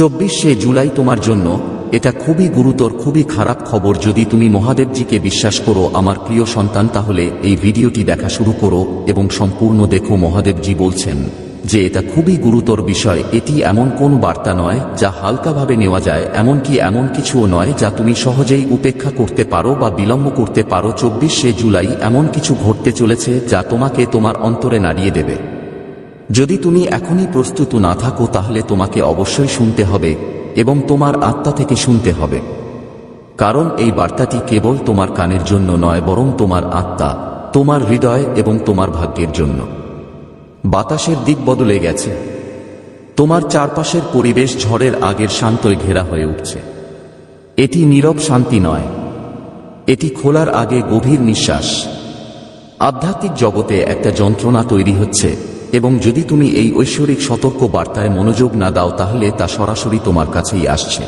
চব্বিশে জুলাই তোমার জন্য, এটা খুবই গুরুতর, খুবই খারাপ খবর যদি তুমি মহাদেবজিকে বিশ্বাস করো, আমার প্রিয় সন্তান, তাহলে এই ভিডিওটি দেখা শুরু করো এবং সম্পূর্ণ দেখো মহাদেবজি বলছেন যে এটা খুবই গুরুতর বিষয়, এটি এমন কোন বার্তা নয় যা হালকাভাবে নেওয়া যায়, এমনকি এমন কিছুও নয় যা তুমি সহজেই উপেক্ষা করতে পারো বা বিলম্ব করতে পারো। চব্বিশে জুলাই এমন কিছু ঘটতে চলেছে যা তোমাকে তোমার অন্তরে নাড়িয়ে দেবে। যদি তুমি এখনই প্রস্তুত না থাকো, তাহলে তোমাকে অবশ্যই শুনতে হবে এবং তোমার আত্মা থেকে শুনতে হবে। কারণ এই বার্তাটি কেবল তোমার কানের জন্য নয়, বরং তোমার আত্মা, তোমার হৃদয় এবং তোমার ভাগ্যের জন্য। বাতাসের দিক বদলে গেছে। তোমার চারপাশের পরিবেশ ঝড়ের আগের শান্তই ঘেরা হয়ে উঠছে। এটি নীরব শান্তি নয়। এটি খোলার আগে গভীর নিঃশ্বাস। আধ্যাত্মিক জগতে একটা যন্ত্রণা তৈরি হচ্ছে। এবং যদি তুমি এই ঐশ্বরিক সতর্ক বার্তায় মনোযোগ না দাও তাহলে তা সরাসরি তোমার কাছেই আসছে।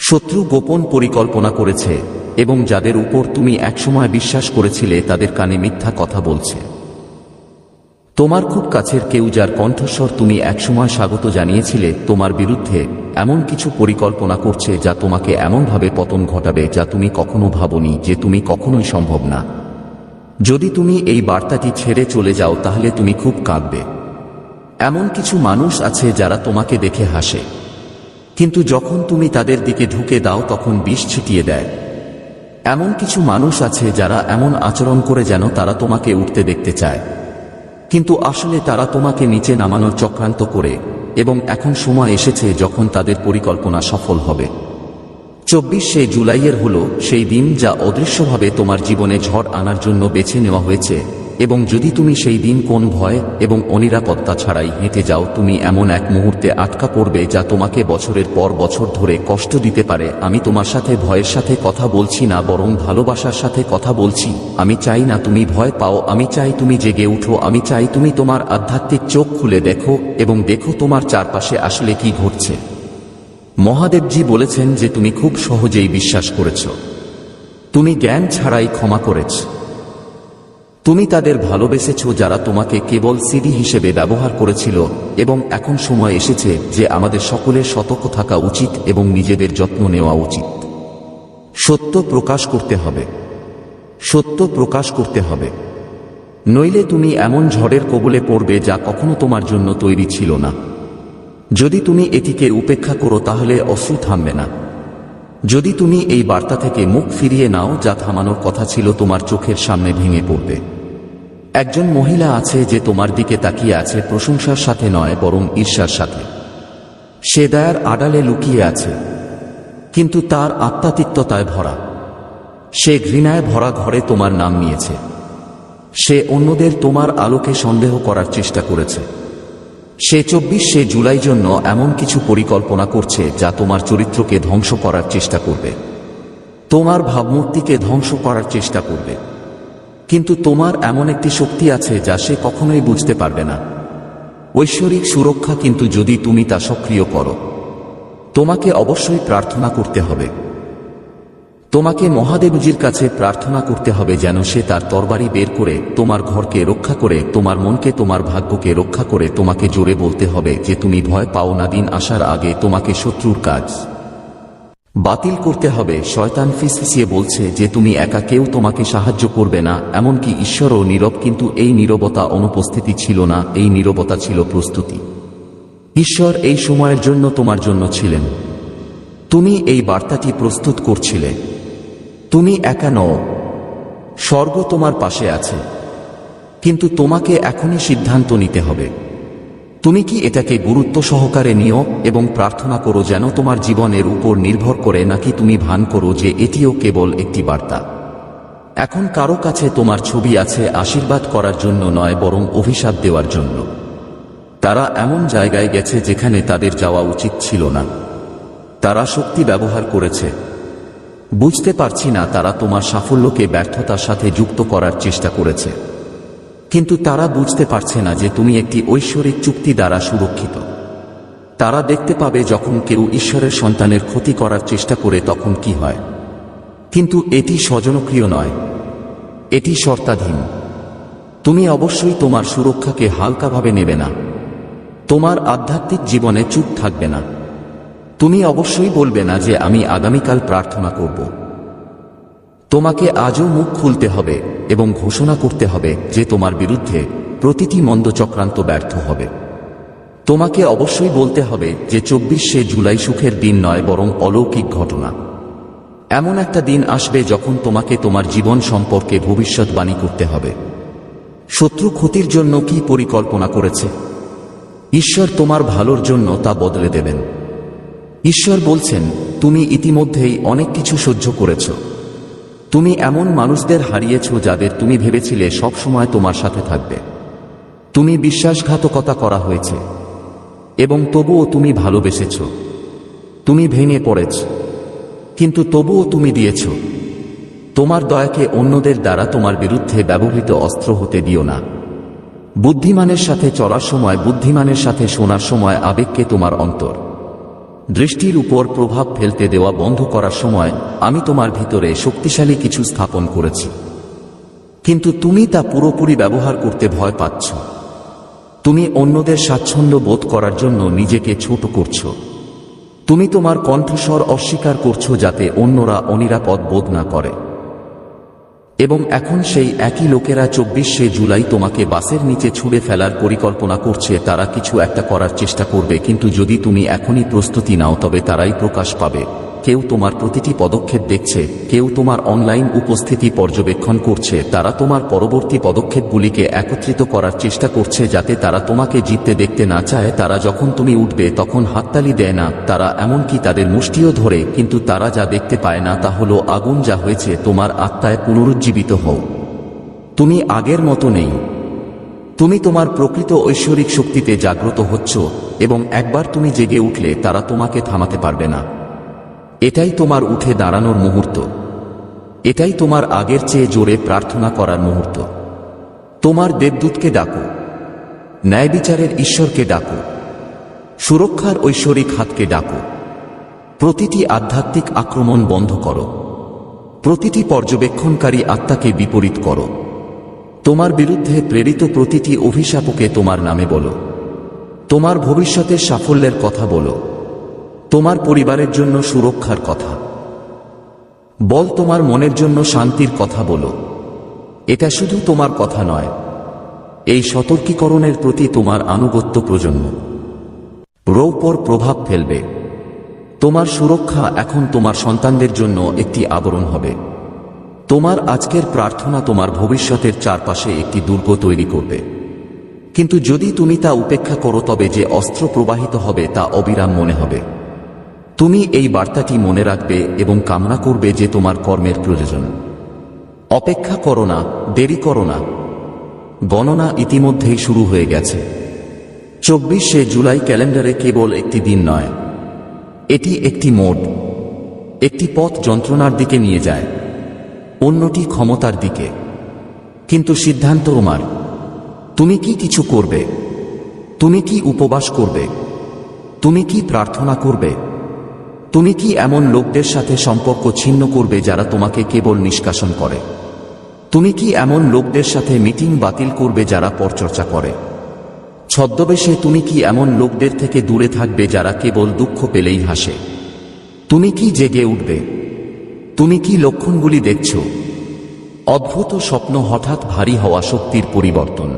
শত্রু গোপন পরিকল্পনা করেছে, এবং যাদের উপর তুমি একসময় বিশ্বাস করেছিলে তাদের কানে মিথ্যা কথা বলছে। তোমার খুব কাছের কেউ যার কণ্ঠস্বর তুমি একসময় স্বাগত জানিয়েছিলে, তোমার বিরুদ্ধে এমন কিছু পরিকল্পনা করছে যা তোমাকে এমনভাবে পতন ঘটাবে যা তুমি কখনো ভাবনি যে তুমি কখনোই সম্ভব না। যদি তুমি এই বার্তাটি ছেড়ে চলে যাও, তাহলে তুমি খুব কাঁদবে। এমন কিছু মানুষ আছে যারা তোমাকে দেখে হাসে। কিন্তু যখন তুমি তাদের দিকে ঢুকে দাও, তখন বিষ ছিটিয়ে দেয়। এমন কিছু মানুষ আছে যারা এমন আচরণ করে যেন তারা তোমাকে উঠতে দেখতে চায়। কিন্তু আসলে তারা তোমাকে নিচে নামানোর চক্রান্ত করে, এবং এখন সময় এসেছে যখন তাদের পরিকল্পনা সফল হবে। চব্বিশে জুলাইয়ের হল সেই দিন যা অদৃশ্যভাবে তোমার জীবনে ঝড় আনার জন্য বেছে নেওয়া হয়েছে, এবং যদি তুমি সেই দিন কোন ভয় এবং অনিরাপত্তা ছাড়াই হেঁটে যাও, তুমি এমন এক মুহূর্তে আটকা পড়বে যা তোমাকে বছরের পর বছর ধরে কষ্ট দিতে পারে। আমি তোমার সাথে ভয়ের সাথে কথা বলছি না, বরং ভালোবাসার সাথে কথা বলছি। আমি চাই না তুমি ভয় পাও, আমি চাই তুমি জেগে উঠো, আমি চাই তুমি তোমার আধ্যাত্মিক চোখ খুলে দেখো, এবং দেখো তোমার চারপাশে আসলে কি ঘটছে। মহাদেবজি বলেছেন যে তুমি খুব সহজেই বিশ্বাস করেছ। তুমি জ্ঞান ছাড়াই ক্ষমা করেছ। তুমি তাদের ভালোবেসেছ যারা তোমাকে কেবল সিডি হিসেবে ব্যবহার করেছিল এবং এখন সময় এসেছে যে আমাদের সকলের সতর্ক থাকা উচিত এবং নিজেদের যত্ন নেওয়া উচিত। সত্য প্রকাশ করতে হবে। সত্য প্রকাশ করতে হবে। নইলে তুমি এমন ঝড়ের কবলে পড়বে যা কখনো তোমার জন্য তৈরি ছিল না। যদি তুমি এটিকে উপেক্ষা করো তাহলে অশ্রু থামবে না। যদি তুমি এই বার্তা থেকে মুখ ফিরিয়ে নাও যা থামানোর কথা ছিল তোমার চোখের সামনে ভেঙে পড়বে। একজন মহিলা আছে যে তোমার দিকে তাকিয়ে আছে প্রশংসার সাথে নয়, বরং ঈর্ষার সাথে। সে দয়ার আড়ালে লুকিয়ে আছে, কিন্তু তার আত্মাতিত্বতায় ভরা। সে ঘৃণায় ভরা ঘরে তোমার নাম নিয়েছে। সে অন্যদের তোমার আলোকে সন্দেহ করার চেষ্টা করেছে। সে চব্বিশে জুলাই জন্য এমন কিছু পরিকল্পনা করছে যা তোমার চরিত্রকে ধ্বংস করার চেষ্টা করবে। তোমার ভাবমূর্তিকে ধ্বংস করার চেষ্টা করবে। কিন্তু তোমার এমন একটি শক্তি আছে যা সে কখনোই বুঝতে পারবে না। ঐশ্বরিক সুরক্ষা কিন্তু যদি তুমি তা সক্রিয় করো, তোমাকে অবশ্যই প্রার্থনা করতে হবে। তোমাকে মহাদেবজির কাছে প্রার্থনা করতে হবে যেন সে তার তরবারি বের করে তোমার ঘরকে রক্ষা করে, তোমার মনকে, তোমার ভাগ্যকে রক্ষা করে তোমাকে জোরে বলতে হবে যে তুমি ভয় পাও না, দিন আসার আগে তোমাকে শত্রুর কাজ বাতিল করতে হবে। শয়তান ফিসফিসিয়ে বলছে যে তুমি একা কেউ তোমাকে সাহায্য করবে না, এমনকি ঈশ্বরও নীরব, কিন্তু এই নীরবতা অনুপস্থিতি ছিল না, এই নীরবতা ছিল প্রস্তুতি। ঈশ্বর এই সময়ের জন্য তোমার জন্য ছিলেন। তুমি এই বার্তাটি প্রস্তুত করছিলে। তুমি একা নও। স্বর্গ তোমার পাশে আছে। কিন্তু তোমাকে এখনই সিদ্ধান্ত নিতে হবে। তুমি কি এটাকে গুরুত্ব সহকারে নিও এবং প্রার্থনা করো যেন তোমার জীবনের উপর নির্ভর করে নাকি তুমি ভান করো যে এটিও কেবল একটি বার্তা। এখন কারও কাছে তোমার ছবি আছে আশীর্বাদ করার জন্য নয় বরং অভিশাপ দেওয়ার জন্য। তারা এমন জায়গায় গেছে যেখানে তাদের যাওয়া উচিত ছিল না। তারা শক্তি ব্যবহার করেছে। বুঝতে পারছি না তারা তোমার সাফল্যকে ব্যর্থতার সাথে যুক্ত করার চেষ্টা করেছে। কিন্তু তারা বুঝতে পারছে না যে তুমি একটি ঐশ্বরিক চুক্তি দ্বারা সুরক্ষিত। তারা দেখতে পাবে যখন কেউ ঈশ্বরের সন্তানের ক্ষতি করার চেষ্টা করে তখন কি হয়। কিন্তু এটি স্বজনক্রিয় নয়। এটি শর্তাধীন। তুমি অবশ্যই তোমার সুরক্ষাকে হালকাভাবে নেবে না। তোমার আধ্যাত্মিক জীবনে চুপ থাকবে না। তুমি অবশ্যই বলবে না যে আমি আগামীকাল প্রার্থনা করব। তোমাকে আজও মুখ খুলতে হবে এবং ঘোষণা করতে হবে যে তোমার বিরুদ্ধে প্রতিটি মন্দ চক্রান্ত ব্যর্থ হবে। তোমাকে অবশ্যই বলতে হবে যে চব্বিশে জুলাই সুখের দিন নয় বরং অলৌকিক ঘটনা। এমন একটা দিন আসবে যখন তোমাকে তোমার জীবন সম্পর্কে ভবিষ্যৎবাণী করতে হবে। শত্রু ক্ষতির জন্য কি পরিকল্পনা করেছে? ঈশ্বর তোমার ভালোর জন্য তা বদলে দেবেন। ঈশ্বর বলছেন, তুমি ইতিমধ্যেই অনেক কিছু সহ্য করেছ। তুমি এমন মানুষদের হারিয়েছ যাদের তুমি ভেবেছিলে সব সময় তোমার সাথে থাকবে। তুমি বিশ্বাসঘাতকতা করা হয়েছে, এবং তবুও তুমি ভালোবেসেছ। তুমি ভেঙে পড়েছ, কিন্তু তবুও তুমি দিয়েছ। তোমার দয়াকে অন্যদের দ্বারা তোমার বিরুদ্ধে ব্যবহৃত অস্ত্র হতে দিও না। বুদ্ধিমানের সাথে চলার সময়, বুদ্ধিমানের সাথে শোনার সময় আবেগকে তোমার অন্তর। দৃষ্টির উপর প্রভাব ফেলতে দেওয়া বন্ধ করার সময় আমি তোমার ভিতরে শক্তিশালী কিছু স্থাপন করেছি। কিন্তু তুমি তা পুরোপুরি ব্যবহার করতে ভয় পাচ্ছ। তুমি অন্যদের স্বাচ্ছন্দ্য বোধ করার জন্য নিজেকে ছোট করছ। তুমি তোমার কণ্ঠস্বর অস্বীকার করছ যাতে অন্যরা অনিরাপদ বোধ না করে। এবং এখন সেই একই লোকেরা চব্বিশে জুলাই তোমাকে বাসের নিচে ছুড়ে ফেলার পরিকল্পনা করছে, তারা কিছু একটা করার চেষ্টা করবে, কিন্তু যদি তুমি এখনই প্রস্তুতি নাও, তবে তারাই প্রকাশ পাবে। কেউ তোমার প্রতিটি পদক্ষেপ দেখছে, কেউ তোমার অনলাইন উপস্থিতি পর্যবেক্ষণ করছে, তারা তোমার পরবর্তী পদক্ষেপগুলিকে একত্রিত করার চেষ্টা করছে যাতে তারা তোমাকে জিততে দেখতে না চায়, তারা যখন তুমি উঠবে তখন হাততালি দেয় না, তারা এমনকি তাদের মুষ্টিও ধরে, কিন্তু তারা যা দেখতে পায় না তা হলো আগুন যা হয়েছে, তোমার আত্মায় পুনরুজ্জীবিত হও। তুমি আগের মতো নেই। তুমি তোমার প্রকৃত ঐশ্বরিক শক্তিতে জাগ্রত হচ্ছ, এবং একবার তুমি জেগে উঠলে তারা তোমাকে থামাতে পারবে না। এটাই তোমার উঠে দাঁড়ানোর মুহূর্ত। এটাই তোমার আগের চেয়ে জোরে প্রার্থনা করার মুহূর্ত। তোমার দেবদূতকে ডাকো। ন্যায় বিচারের ঈশ্বরকে ডাকো। সুরক্ষার ঐশ্বরিক হাতকে ডাকো। প্রতিটি আধ্যাত্মিক আক্রমণ বন্ধ করো। প্রতিটি পর্যবেক্ষণকারী আত্মাকে বিপরীত করো। তোমার বিরুদ্ধে প্রেরিত প্রতিটি অভিশাপকে তোমার নামে বলো। তোমার ভবিষ্যতের সাফল্যের কথা বলো। তোমার পরিবারের জন্য সুরক্ষার কথা। বল তোমার মনের জন্য শান্তির কথা বলো। এটা শুধু তোমার কথা নয়, এই সতর্কীকরণের প্রতি তোমার আনুগত্য প্রজন্ম। রৌপর প্রভাব ফেলবে। তোমার সুরক্ষা এখন তোমার সন্তানদের জন্য একটি আবরণ হবে। তোমার আজকের প্রার্থনা তোমার ভবিষ্যতের চারপাশে একটি দুর্গ তৈরি করবে। কিন্তু যদি তুমি তা উপেক্ষা করো তবে যে অস্ত্র প্রবাহিত হবে তা অবিরাম মনে হবে। তুমি এই বার্তাটি মনে রাখবে এবং কামনা করবে যে তোমার কর্মের প্রয়োজন। অপেক্ষা করো না, দেরি করো না। গণনা ইতিমধ্যেই শুরু হয়ে গেছে। চব্বিশে জুলাই ক্যালেন্ডারে কেবল একটি দিন নয়। এটি একটি মোড। একটি পথ যন্ত্রণার দিকে নিয়ে যায়। অন্যটি ক্ষমতার দিকে। কিন্তু সিদ্ধান্ত তোমার। তুমি কি কিছু করবে? তুমি কি উপবাস করবে? তুমি কি প্রার্থনা করবে? তুমি কি এমন লোকদের সাথে সম্পর্ক ছিন্ন করবে যারা তোমাকে কেবল নিষ্কাশন করে? তুমি কি এমন লোকদের সাথে মিটিং বাতিল করবে যারা পরচর্চা করে? ছদ্মবেশে তুমি কি এমন লোকদের থেকে দূরে থাকবে যারা কেবল দুঃখ পেলেই হাসে? তুমি কি জেগে উঠবে? তুমি কি লক্ষণগুলি দেখছ? অদ্ভুত স্বপ্ন হঠাৎ ভারী হওয়া শক্তির পরিবর্তন।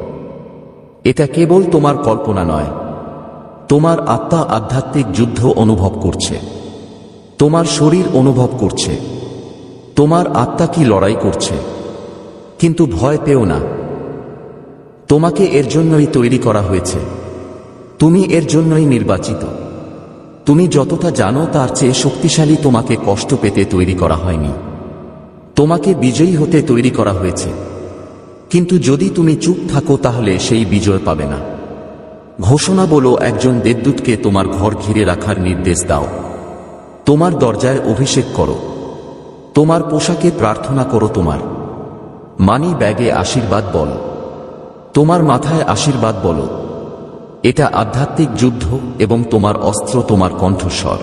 এটা কেবল তোমার কল্পনা নয়। তোমার আত্মা আধ্যাত্মিক যুদ্ধ অনুভব করছে। তোমার শরীর অনুভব করছে। তোমার আত্মা কি লড়াই করছে। কিন্তু ভয় পেও না। তোমাকে এর জন্যই তৈরি করা হয়েছে। তুমি এর জন্যই নির্বাচিত। তুমি যতটা জানো তার চেয়ে শক্তিশালী তোমাকে কষ্ট পেতে তৈরি করা হয়নি। তোমাকে বিজয়ী হতে তৈরি করা হয়েছে। কিন্তু যদি তুমি চুপ থাকো তাহলে সেই বিজয় পাবে না। ঘোষণা বলো একজন দেবদূতকে তোমার ঘর ঘিরে রাখার নির্দেশ দাও। তোমার দরজায় অভিষেক করো। তোমার পোশাকে প্রার্থনা করো তোমার। মানি ব্যাগে আশীর্বাদ বল। তোমার মাথায় আশীর্বাদ বলো। এটা আধ্যাত্মিক যুদ্ধ এবং তোমার অস্ত্র তোমার কণ্ঠস্বর।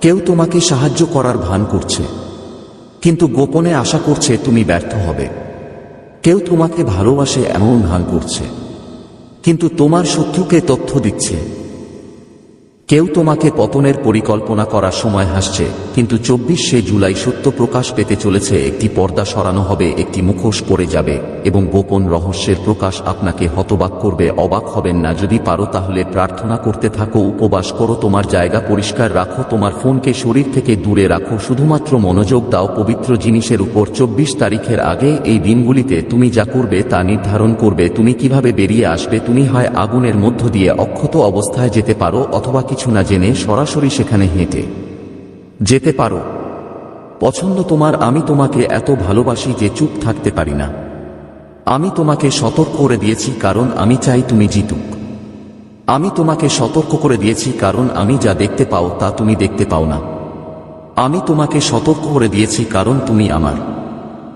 কেউ তোমাকে সাহায্য করার ভান করছে, কিন্তু গোপনে আশা করছে তুমি ব্যর্থ হবে। কেউ তোমাকে ভালোবাসে এমন ভান করছে, কিন্তু তোমার শত্রুকে তথ্য দিচ্ছে। কেউ তোমাকে পতনের পরিকল্পনা করার সময় হাসছে, কিন্তু চব্বিশে জুলাই সত্য প্রকাশ পেতে চলেছে, একটি পর্দা সরানো হবে, একটি মুখোশ পড়ে যাবে, এবং গোপন রহস্যের প্রকাশ আপনাকে হতবাক করবে, অবাক হবেন না, যদি পারো তাহলে প্রার্থনা করতে থাকো, উপবাস করো, তোমার জায়গা পরিষ্কার রাখো, তোমার ফোনকে শরীর থেকে দূরে রাখো, শুধুমাত্র মনোযোগ দাও, পবিত্র জিনিসের উপর, চব্বিশ তারিখের আগে এই দিনগুলিতে তুমি যা করবে তা নির্ধারণ করবে, তুমি কীভাবে বেরিয়ে আসবে, তুমি হয় আগুনের মধ্য দিয়ে অক্ষত অবস্থায় যেতে পারো, অথবা কিছু না জেনে সরাসরি সেখানে হেঁটে। যেতে পারো। পছন্দ তোমার, আমি তোমাকে এত ভালোবাসি যে চুপ থাকতে পারি না। আমি তোমাকে সতর্ক করে দিয়েছি কারণ আমি চাই তুমি জিতুক। আমি তোমাকে সতর্ক করে দিয়েছি কারণ আমি যা দেখতে পাও তা তুমি দেখতে পাও না। আমি তোমাকে সতর্ক করে দিয়েছি কারণ তুমি আমার।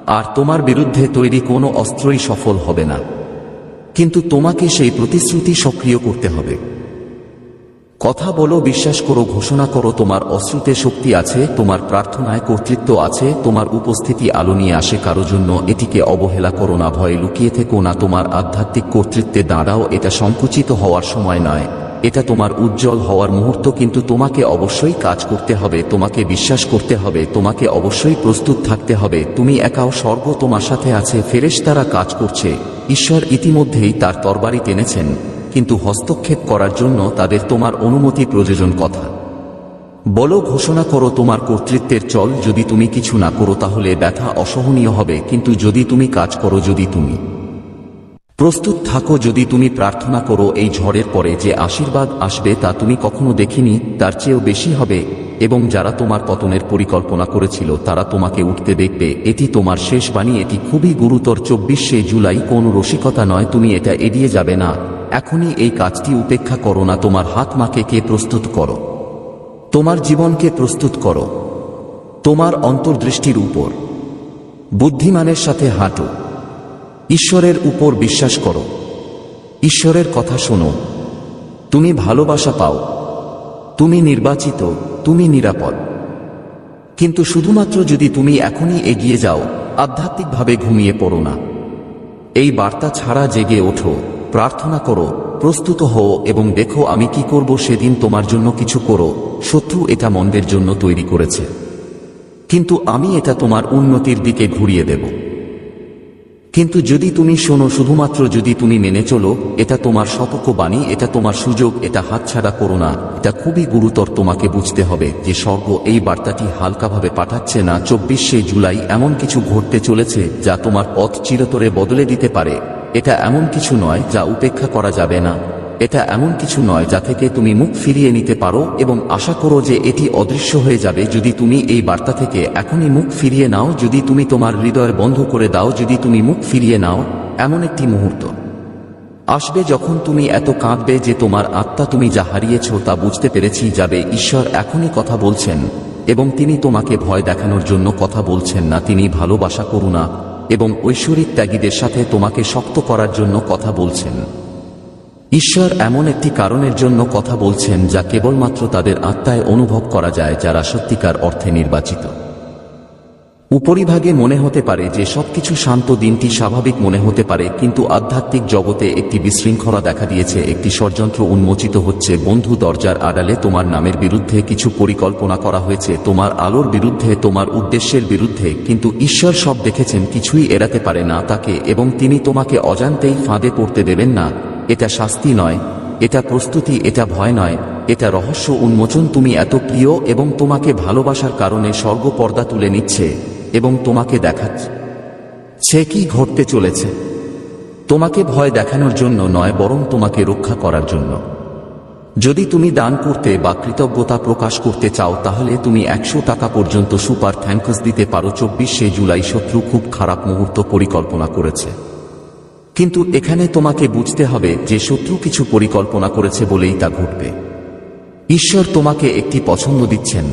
আর তোমার বিরুদ্ধে তৈরি কোনো অস্ত্রই সফল হবে না। কিন্তু তোমাকে সেই প্রতিশ্রুতি সক্রিয় করতে হবে। কথা বলো, বিশ্বাস করো, ঘোষণা করো, তোমার অশ্রুতে শক্তি আছে, তোমার প্রার্থনায় কর্তৃত্ব আছে, তোমার উপস্থিতি আলো নিয়ে আসে কারও জন্য, এটিকে অবহেলা করো না, ভয়ে লুকিয়ে থেকো না, তোমার আধ্যাত্মিক কর্তৃত্বে দাঁড়াও, এটা সংকুচিত হওয়ার সময় নয়। এটা তোমার উজ্জ্বল হওয়ার মুহূর্ত, কিন্তু তোমাকে অবশ্যই কাজ করতে হবে, তোমাকে বিশ্বাস করতে হবে, তোমাকে অবশ্যই প্রস্তুত থাকতে হবে, তুমি একাও স্বর্গ তোমার সাথে আছে ফেরেশ তারা কাজ করছে। ঈশ্বর ইতিমধ্যেই তার তরবারি টেনেছেন। কিন্তু হস্তক্ষেপ করার জন্য তাদের তোমার অনুমতি প্রয়োজন কথা। বলো, ঘোষণা করো তোমার কর্তৃত্বের চল, যদি তুমি কিছু না করো তাহলে ব্যথা অসহনীয় হবে, কিন্তু যদি তুমি কাজ করো, যদি তুমি প্রস্তুত থাকো, যদি তুমি প্রার্থনা করো, এই ঝড়ের পরে যে আশীর্বাদ আসবে তা তুমি কখনো দেখিনি, তার চেয়েও বেশি হবে। এবং যারা তোমার পতনের পরিকল্পনা করেছিল, তারা তোমাকে উঠতে দেখবে, এটি তোমার শেষ বাণী, এটি খুবই গুরুতর। চব্বিশে জুলাই কোন রসিকতা নয়, তুমি এটা এড়িয়ে যাবে না। এখনই এই কাজটি উপেক্ষা করো না, তোমার হাত মাকে কে প্রস্তুত করো? তোমার জীবনকে প্রস্তুত করো? তোমার অন্তর্দৃষ্টির উপর। বুদ্ধিমানের সাথে হাঁটো। ঈশ্বরের উপর বিশ্বাস করো। ঈশ্বরের কথা শোনো। তুমি ভালোবাসা পাও। তুমি নির্বাচিত। তুমি নিরাপদ। কিন্তু শুধুমাত্র যদি তুমি এখনই এগিয়ে যাও, আধ্যাত্মিকভাবে ঘুমিয়ে পড়ো না। এই বার্তা ছাড়া জেগে ওঠো, প্রার্থনা করো, প্রস্তুত হও এবং দেখো আমি কি করব সেদিন তোমার জন্য কিছু করো, শত্রু এটা মন্দের জন্য তৈরি করেছে। কিন্তু আমি এটা তোমার উন্নতির দিকে ঘুরিয়ে দেব। কিন্তু যদি তুমি শোনো, শুধুমাত্র যদি তুমি মেনে চলো, এটা তোমার বাণী এটা তোমার সুযোগ, এটা হাতছাড়া করো না। এটা খুবই গুরুতর, তোমাকে বুঝতে হবে যে স্বর্গ এই বার্তাটি হালকাভাবে পাঠাচ্ছে না। চব্বিশে জুলাই এমন কিছু ঘটতে চলেছে যা তোমার পথ চিরতরে বদলে দিতে পারে। এটা এমন কিছু নয় যা উপেক্ষা করা যাবে না। এটা এমন কিছু নয় যা থেকে তুমি মুখ ফিরিয়ে নিতে পারো এবং আশা করো যে এটি অদৃশ্য হয়ে যাবে যদি তুমি এই বার্তা থেকে এখনই মুখ ফিরিয়ে নাও, যদি তুমি তোমার হৃদয় বন্ধ করে দাও, যদি তুমি মুখ ফিরিয়ে নাও, এমন একটি মুহূর্ত। আসবে যখন তুমি এত কাঁদবে যে তোমার আত্মা তুমি যা হারিয়েছ তা বুঝতে পেরেছি যাবে ঈশ্বর এখনই কথা বলছেন এবং তিনি তোমাকে ভয় দেখানোর জন্য কথা বলছেন না, তিনি ভালোবাসা করুণা এবং ঐশ্বরিক ত্যাগীদের সাথে তোমাকে শক্ত করার জন্য কথা বলছেন। ঈশ্বর এমন একটি কারণের জন্য কথা বলছেন যা কেবলমাত্র তাদের আত্মায় অনুভব করা যায় যারা সত্যিকার অর্থে নির্বাচিত। উপরিভাগে মনে হতে পারে যে সবকিছু শান্ত দিনটি স্বাভাবিক মনে হতে পারে, কিন্তু আধ্যাত্মিক জগতে একটি বিশৃঙ্খলা দেখা দিয়েছে, একটি ষড়যন্ত্র উন্মোচিত হচ্ছে, বন্ধু দরজার আড়ালে তোমার নামের বিরুদ্ধে কিছু পরিকল্পনা করা হয়েছে, তোমার আলোর বিরুদ্ধে, তোমার উদ্দেশ্যের বিরুদ্ধে, কিন্তু ঈশ্বর সব দেখেছেন, কিছুই এড়াতে পারে না তাকে, এবং তিনি তোমাকে অজান্তেই ফাঁদে পড়তে দেবেন না। এটা শাস্তি নয়, এটা প্রস্তুতি, এটা ভয় নয়, এটা রহস্য উন্মোচন। তুমি এত প্রিয় এবং তোমাকে ভালোবাসার কারণে স্বর্গ পর্দা তুলে নিচ্ছে এবং তোমাকে দেখাচ্ছে। সে কি ঘটতে চলেছে? তোমাকে ভয় দেখানোর জন্য নয়, বরং তোমাকে রক্ষা করার জন্য। যদি তুমি দান করতে বা কৃতজ্ঞতা প্রকাশ করতে চাও, তাহলে তুমি একশো টাকা পর্যন্ত সুপার থ্যাঙ্কস দিতে পারো। চব্বিশে জুলাই শত্রু খুব খারাপ মুহূর্ত পরিকল্পনা করেছে। কিন্তু এখানে তোমাকে বুঝতে হবে যে শত্রু কিছু পরিকল্পনা করেছে বলেই তা ঘটবে। ঈশ্বর তোমাকে একটি পছন্দ দিচ্ছেন।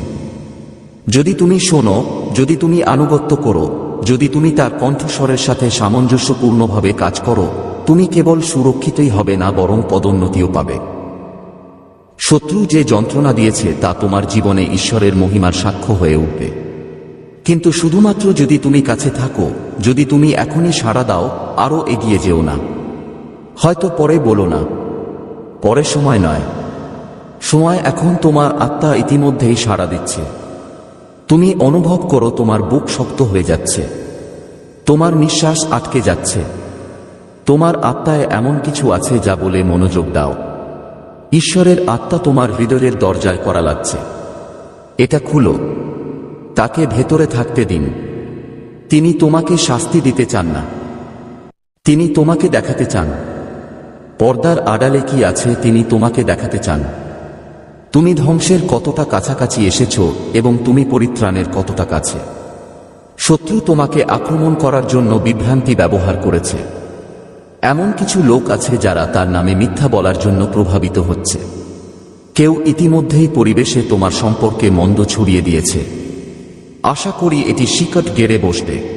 যদি তুমি শোনো, যদি তুমি আনুগত্য করো, যদি তুমি তার কণ্ঠস্বরের সাথে সামঞ্জস্যপূর্ণভাবে কাজ করো, তুমি কেবল সুরক্ষিতই হবে না, বরং পদোন্নতিও পাবে। শত্রু যে যন্ত্রণা দিয়েছে, তা তোমার জীবনে ঈশ্বরের মহিমার সাক্ষ্য হয়ে উঠবে। কিন্তু শুধুমাত্র যদি তুমি কাছে থাকো, যদি তুমি এখনই সাড়া দাও, আরও এগিয়ে যেও না। হয়তো পরে বলো না। পরে সময় নয়। সময় এখন তোমার আত্মা ইতিমধ্যেই সাড়া দিচ্ছে। তুমি অনুভব করো তোমার বুক শক্ত হয়ে যাচ্ছে। তোমার নিঃশ্বাস আটকে যাচ্ছে। তোমার আত্মায় এমন কিছু আছে যা বলে মনোযোগ দাও। ঈশ্বরের আত্মা তোমার হৃদয়ের দরজায় করা লাগছে। এটা খুলো। তাকে ভেতরে থাকতে দিন। তিনি তোমাকে শাস্তি দিতে চান না। তিনি তোমাকে দেখাতে চান। পর্দার আড়ালে কি আছে তিনি তোমাকে দেখাতে চান। তুমি ধ্বংসের কতটা কাছাকাছি এসেছ এবং তুমি পরিত্রাণের কতটা কাছে। শত্রু তোমাকে আক্রমণ করার জন্য বিভ্রান্তি ব্যবহার করেছে। এমন কিছু লোক আছে যারা তার নামে মিথ্যা বলার জন্য প্রভাবিত হচ্ছে। কেউ ইতিমধ্যেই পরিবেশে তোমার সম্পর্কে মন্দ ছড়িয়ে দিয়েছে। আশা করি এটি শিকট গেড়ে বসবে।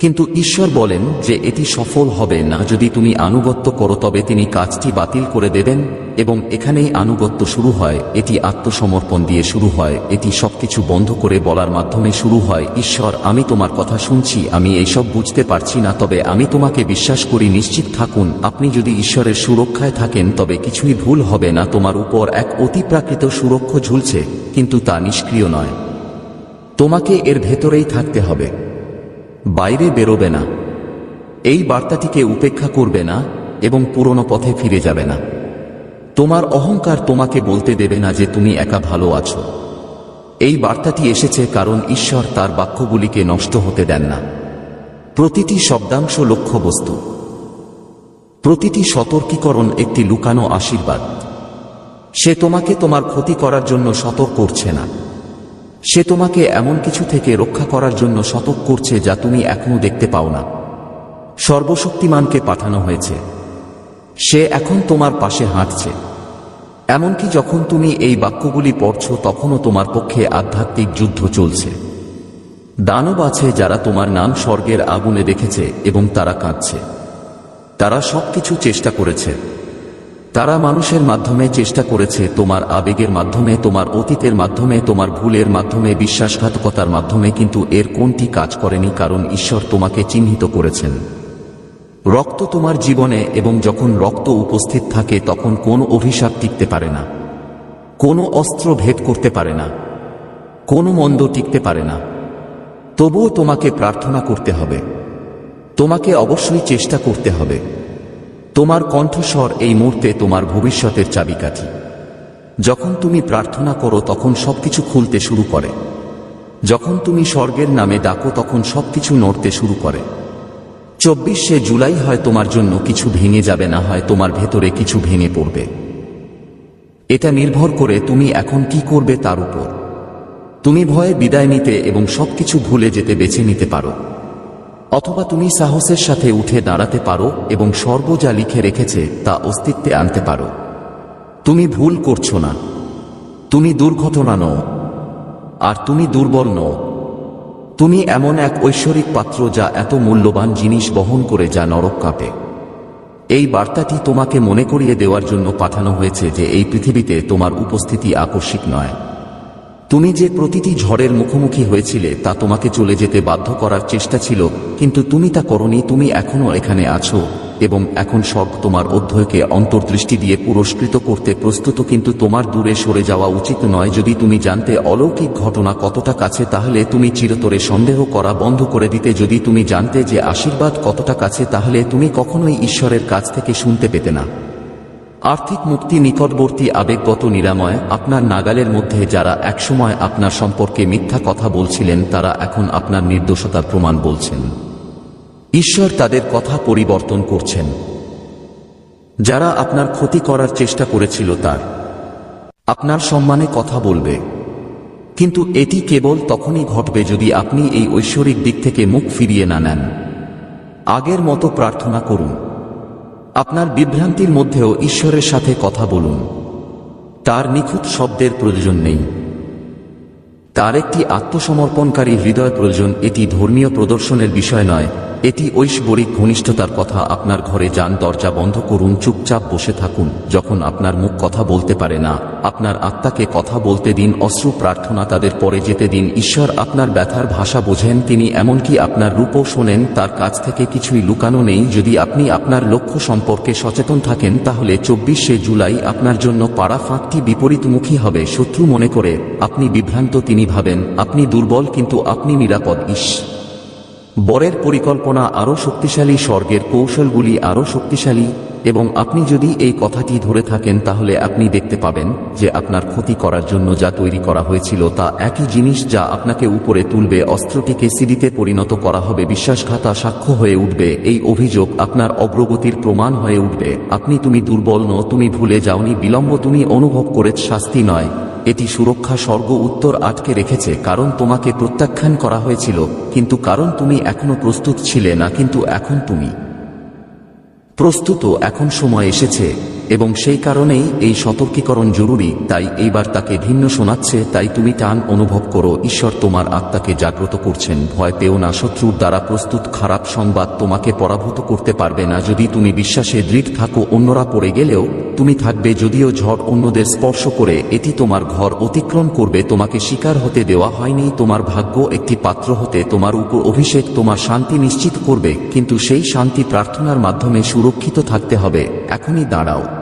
কিন্তু ঈশ্বর বলেন যে এটি সফল হবে না। যদি তুমি আনুগত্য করো, তবে তিনি কাজটি বাতিল করে দেবেন এবং এখানেই আনুগত্য শুরু হয়। এটি আত্মসমর্পণ দিয়ে শুরু হয়। এটি সবকিছু বন্ধ করে বলার মাধ্যমে শুরু হয়। ঈশ্বর, আমি তোমার কথা শুনছি, আমি এইসব বুঝতে পারছি না, তবে আমি তোমাকে বিশ্বাস করি, নিশ্চিত থাকুন, আপনি যদি ঈশ্বরের সুরক্ষায় থাকেন, তবে কিছুই ভুল হবে না। তোমার উপর এক অতিপ্রাকৃত সুরক্ষ ঝুলছে, কিন্তু তা নিষ্ক্রিয় নয়। তোমাকে এর ভেতরেই থাকতে হবে। বাইরে বেরোবে না। এই বার্তাটিকে উপেক্ষা করবে না এবং পুরনো পথে ফিরে যাবে না। তোমার অহংকার তোমাকে বলতে দেবে না যে তুমি একা ভালো আছো। এই বার্তাটি এসেছে কারণ ঈশ্বর তার বাক্যগুলিকে নষ্ট হতে দেন না। প্রতিটি শব্দাংশ লক্ষ্যবস্তু। প্রতিটি সতর্কীকরণ একটি লুকানো আশীর্বাদ। সে তোমাকে তোমার ক্ষতি করার জন্য সতর্ক করছে না। সে তোমাকে এমন কিছু থেকে রক্ষা করার জন্য শতক করছে যা তুমি এখনও দেখতে পাও না। সর্বশক্তিমানকে পাঠানো হয়েছে। সে এখন তোমার পাশে হাঁটছে। এমনকি যখন তুমি এই বাক্যগুলি পড়ছ, তখনও তোমার পক্ষে আধ্যাত্মিক যুদ্ধ চলছে। দানব আছে যারা তোমার নাম স্বর্গের আগুনে দেখেছে এবং তারা কাঁদছে। তারা সবকিছু চেষ্টা করেছে। তারা মানুষের মাধ্যমে চেষ্টা করেছে তোমার আবেগের মাধ্যমে, তোমার অতীতের মাধ্যমে, তোমার ভুলের মাধ্যমে, বিশ্বাসঘাতকতার মাধ্যমে, কিন্তু এর কোনটি কাজ করেনি কারণ ঈশ্বর তোমাকে চিহ্নিত করেছেন। রক্ত তোমার জীবনে এবং যখন রক্ত উপস্থিত থাকে তখন কোনো অভিশাপ টিকতে পারে না। কোনো অস্ত্র ভেদ করতে পারে না। কোনো মন্দ টিকতে পারে না। তবুও তোমাকে প্রার্থনা করতে হবে। তোমাকে অবশ্যই চেষ্টা করতে হবে। তোমার কণ্ঠস্বর এই মুহূর্তে তোমার ভবিষ্যতের চাবিকাঠি। যখন তুমি প্রার্থনা করো, তখন সবকিছু খুলতে শুরু করে। যখন তুমি স্বর্গের নামে ডাকো, তখন সবকিছু নড়তে শুরু করে। চব্বিশে জুলাই হয় তোমার জন্য কিছু ভেঙে যাবে না, হয় তোমার ভেতরে কিছু ভেঙে পড়বে। এটা নির্ভর করে তুমি এখন কি করবে তার উপর। তুমি ভয়ে বিদায় নিতে এবং সবকিছু ভুলে যেতে বেছে নিতে পারো। অথবা তুমি সাহসের সাথে উঠে দাঁড়াতে পারো এবং সর্ব যা লিখে রেখেছে তা অস্তিত্বে আনতে পারো। তুমি ভুল করছ না। তুমি দুর্ঘটনা নও। আর তুমি দুর্বল নও। তুমি এমন এক ঐশ্বরিক পাত্র যা এত মূল্যবান জিনিস বহন করে যা নরক কাঁপে। এই বার্তাটি তোমাকে মনে করিয়ে দেওয়ার জন্য পাঠানো হয়েছে যে এই পৃথিবীতে তোমার উপস্থিতি আকস্মিক নয়। তুমি যে প্রতিটি ঝড়ের মুখোমুখি হয়েছিলে তা তোমাকে চলে যেতে বাধ্য করার চেষ্টা ছিল, কিন্তু তুমি তা করনি, তুমি এখনও এখানে আছো, এবং এখন সব তোমার অধ্যয়কে অন্তর্দৃষ্টি দিয়ে পুরস্কৃত করতে প্রস্তুত, কিন্তু তোমার দূরে সরে যাওয়া উচিত নয়। যদি তুমি জানতে অলৌকিক ঘটনা কতটা কাছে, তাহলে তুমি চিরতরে সন্দেহ করা বন্ধ করে দিতে। যদি তুমি জানতে যে আশীর্বাদ কতটা কাছে, তাহলে তুমি কখনোই ঈশ্বরের কাছ থেকে শুনতে পেতে না। আর্থিক মুক্তি নিকটবর্তী আবেগগত নিরাময় আপনার নাগালের মধ্যে যারা একসময় আপনার সম্পর্কে মিথ্যা কথা বলছিলেন, তারা এখন আপনার নির্দোষতার প্রমাণ বলছেন। ঈশ্বর তাদের কথা পরিবর্তন করছেন। যারা আপনার ক্ষতি করার চেষ্টা করেছিল তার। আপনার সম্মানে কথা বলবে। কিন্তু এটি কেবল তখনই ঘটবে যদি আপনি এই ঐশ্বরিক দিক থেকে মুখ ফিরিয়ে না নেন। আগের মতো প্রার্থনা করুন। আপনার বিভ্রান্তির মধ্যেও ঈশ্বরের সাথে কথা বলুন। তার নিখুঁত শব্দের প্রয়োজন নেই। তার একটি আত্মসমর্পণকারী হৃদয় প্রয়োজন, এটি ধর্মীয় প্রদর্শনের বিষয় নয়। এটি ঐশ্বরিক ঘনিষ্ঠতার কথা। আপনার ঘরে যান, দরজা বন্ধ করুন, চুপচাপ বসে থাকুন। যখন আপনার মুখ কথা বলতে পারে না, আপনার আত্মাকে কথা বলতে দিন, অশ্রু প্রার্থনা তাদের পরে যেতে দিন। ঈশ্বর আপনার ব্যথার ভাষা বোঝেন, তিনি এমনকি আপনার রূপও শোনেন। তার কাছ থেকে কিছুই লুকানো নেই। যদি আপনি আপনার লক্ষ্য সম্পর্কে সচেতন থাকেন, তাহলে চব্বিশে জুলাই আপনার জন্য পাড়া ফাঁকটি বিপরীতমুখী হবে। শত্রু মনে করে, আপনি বিভ্রান্ত তিনি ভাবেন, আপনি দুর্বল কিন্তু আপনি নিরাপদ। ইস। বরের পরিকল্পনা আরও শক্তিশালী, স্বর্গের কৌশলগুলি আরও শক্তিশালী, এবং আপনি যদি এই কথাটি ধরে থাকেন, তাহলে আপনি দেখতে পাবেন যে আপনার ক্ষতি করার জন্য যা তৈরি করা হয়েছিল তা একই জিনিস যা আপনাকে উপরে তুলবে, অস্ত্রটিকে সিডিতে পরিণত করা হবে, বিশ্বাসঘাতা সাক্ষ্য হয়ে উঠবে, এই অভিযোগ আপনার অগ্রগতির প্রমাণ হয়ে উঠবে। আপনি তুমি দুর্বল ন তুমি ভুলে যাওনি, বিলম্ব তুমি অনুভব করে শাস্তি নয়। এটি সুরক্ষা স্বর্গ উত্তর আটকে রেখেছে, কারণ তোমাকে প্রত্যাখ্যান করা হয়েছিল, কিন্তু কারণ তুমি এখনও প্রস্তুত ছিলে না, কিন্তু এখন তুমি। প্রস্তুত এখন সময় এসেছে। এবং সেই কারণেই এই সতর্কীকরণ জরুরি, তাই এইবার তাকে ভিন্ন শোনাচ্ছে, তাই তুমি টান অনুভব করো, ঈশ্বর তোমার আত্মাকে জাগ্রত করছেন, ভয় পেও না, শত্রুর দ্বারা প্রস্তুত, খারাপ সংবাদ তোমাকে পরাভূত করতে পারবে না, যদি তুমি বিশ্বাসে দৃঢ় থাকো, অন্যরা পড়ে গেলেও তুমি থাকবে যদিও ঝড় অন্যদের স্পর্শ করে, এটি তোমার ঘর অতিক্রম করবে, তোমাকে শিকার হতে দেওয়া হয়নি, তোমার ভাগ্য একটি পাত্র হতে, তোমার উপর অভিষেক, তোমার শান্তি নিশ্চিত করবে, কিন্তু সেই শান্তি প্রার্থনার মাধ্যমে সুরক্ষিত থাকতে হবে, এখনই দাঁড়াও।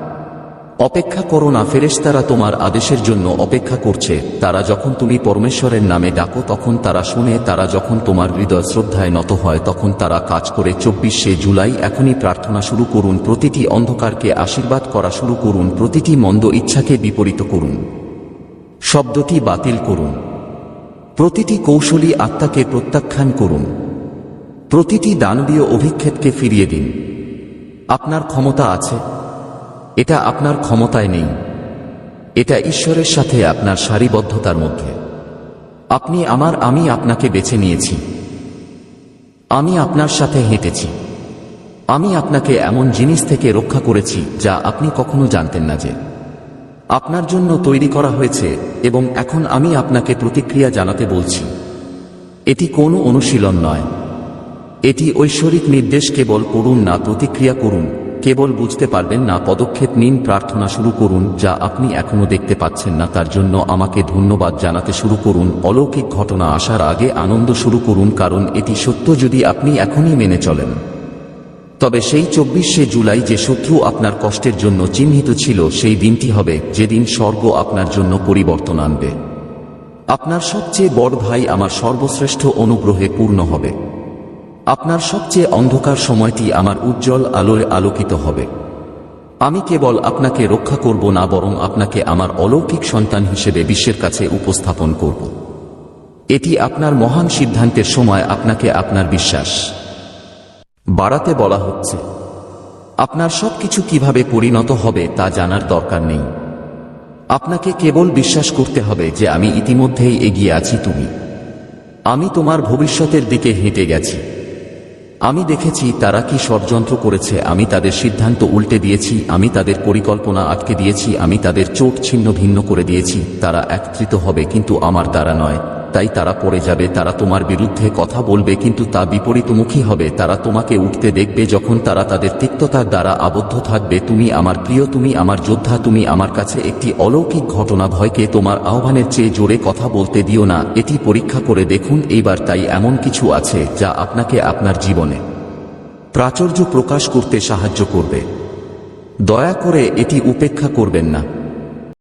অপেক্ষা করো না, ফেরেশতারা তোমার আদেশের জন্য অপেক্ষা করছে। তারা যখন তুমি পরমেশ্বরের নামে ডাকো, তখন তারা শুনে, তারা যখন তোমার হৃদয় শ্রদ্ধায় নত হয়, তখন তারা কাজ করে। চব্বিশে জুলাই, এখনই প্রার্থনা শুরু করুন, প্রতিটি অন্ধকারকে আশীর্বাদ করা শুরু করুন, প্রতিটি মন্দ ইচ্ছাকে বিপরীত করুন। শব্দটি বাতিল করুন। প্রতিটি কৌশলী আত্মাকে প্রত্যাখ্যান করুন। প্রতিটি দানবীয় অভিক্ষেপকে ফিরিয়ে দিন। আপনার ক্ষমতা আছে। এটা আপনার ক্ষমতায় নেই। এটা ঈশ্বরের সাথে আপনার সারিবদ্ধতার মধ্যে। আপনি আমার, আমি আপনাকে বেছে নিয়েছি। আমি আপনার সাথে হেঁটেছি। আমি আপনাকে এমন জিনিস থেকে রক্ষা করেছি যা আপনি কখনো জানতেন না যে আপনার জন্য তৈরি করা হয়েছে এবং এখন আমি আপনাকে প্রতিক্রিয়া জানাতে বলছি। এটি কোনো অনুশীলন নয়। এটি ঐশ্বরিক নির্দেশ কেবল করুন না, প্রতিক্রিয়া করুন। কেবল বুঝতে পারবেন না, পদক্ষেপ নিন, প্রার্থনা শুরু করুন, যা আপনি এখনও দেখতে পাচ্ছেন না, তার জন্য আমাকে ধন্যবাদ জানাতে শুরু করুন, অলৌকিক ঘটনা আসার আগে আনন্দ শুরু করুন, কারণ এটি সত্য যদি আপনি এখনই মেনে চলেন। তবে সেই চব্বিশে জুলাই যে শত্রু আপনার কষ্টের জন্য চিহ্নিত ছিল, সেই দিনটি হবে যেদিন স্বর্গ আপনার জন্য পরিবর্তন আনবে। আপনার সবচেয়ে বড় ভাই আমার সর্বশ্রেষ্ঠ অনুগ্রহে পূর্ণ হবে। আপনার সবচেয়ে অন্ধকার সময়টি আমার উজ্জ্বল আলোয় আলোকিত হবে। আমি কেবল আপনাকে রক্ষা করব না, বরং আপনাকে আমার অলৌকিক সন্তান হিসেবে বিশ্বের কাছে উপস্থাপন করব। এটি আপনার মহান সিদ্ধান্তের সময় আপনাকে আপনার বিশ্বাস। বাড়াতে বলা হচ্ছে, আপনার সবকিছু কীভাবে পরিণত হবে তা জানার দরকার নেই। আপনাকে কেবল বিশ্বাস করতে হবে যে আমি ইতিমধ্যেই এগিয়ে আছি তুমি। আমি তোমার ভবিষ্যতের দিকে হেঁটে গেছি। আমি দেখেছি তারা কি ষড়যন্ত্র করেছে, আমি তাদের সিদ্ধান্ত উল্টে দিয়েছি, আমি তাদের পরিকল্পনা আটকে দিয়েছি, আমি তাদের চোট ছিন্ন ভিন্ন করে দিয়েছি, তারা একত্রিত হবে কিন্তু আমার দ্বারা নয়। তাই তারা পড়ে যাবে, তারা তোমার বিরুদ্ধে কথা বলবে, কিন্তু তা বিপরীতমুখী হবে। তারা তোমাকে উঠতে দেখবে যখন তারা তাদের তিক্ততার দ্বারা আবদ্ধ থাকবে। তুমি আমার প্রিয়, তুমি আমার যোদ্ধা, তুমি আমার কাছে একটি অলৌকিক ঘটনা ভয়কে তোমার আহ্বানের চেয়ে জোরে কথা বলতে দিও না। এটি পরীক্ষা করে দেখুন, এইবার তাই এমন কিছু আছে যা আপনাকে আপনার জীবনে প্রাচুর্য প্রকাশ করতে সাহায্য করবে। দয়া করে এটি উপেক্ষা করবেন না।